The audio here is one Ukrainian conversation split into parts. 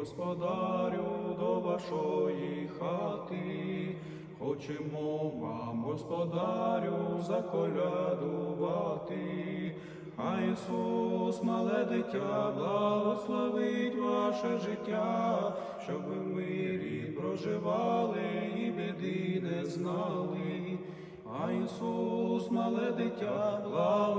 господарю, до вашої хати. Хочемо вам, господарю, заколядувати. А Ісус, мале дитя, благословить ваше життя, щоб ви в мирі проживали і біди не знали. А Ісус, мале дитя, благословить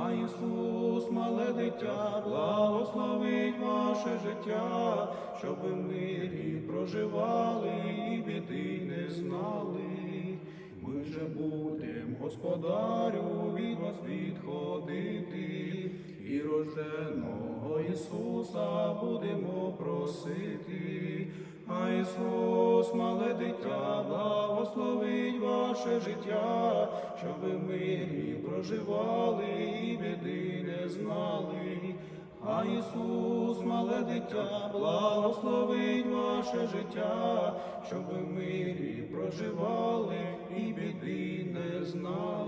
А Ісус, мале дитя, благословить ваше життя, щоб ви в мирі проживали і біди не знали. Ми же будем, господарю, від вас відходити, і рожденого Ісуса будемо просити. А Ісус, дитя, благословить ваше життя, щоб ви в мирі проживали і біди не знали. А Ісус, мале дитя, благословить ваше життя, щоб ви в мирі проживали і біди не знали.